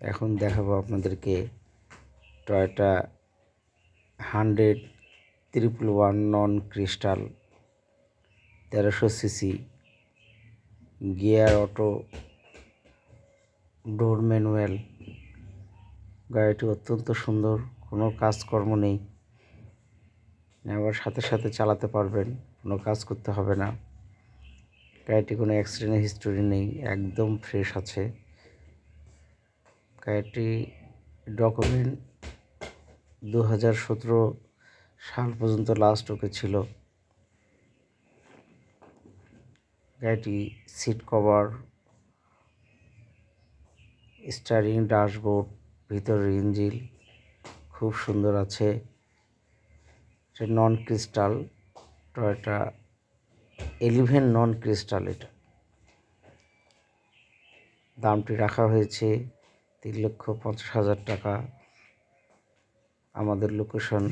এখন দেখাবো আপনাদেরকে Toyota hundred triple one non crystal তেরোশো CC gear auto, door manual. গাড়িটি অত্যন্ত সুন্দর, কোনো কাজকর্ম নেই। নেওয়ার সাথে সাথে চালাতে পারবেন, কোনো কাজ করতে হবে না। গাড়িটি কোনো অ্যাক্সিডেন্ট হিস্টোরি নেই, একদম ফ্রেশ আছে। গাড়িটি ডকুমেন্ট দু হাজার সতেরো সাল পর্যন্ত লাস্ট ওকে ছিল। গাড়িটি সিট কভার স্টারিং ড্যাশবোর্ড ভিতরের ইঞ্জিল খুব সুন্দর আছে। Non crystal Toyota eleven non crystal এটা। দামটি রাখা হয়েছে তিন লক্ষ পঞ্চাশ হাজার টাকা আমাদের লোকেশন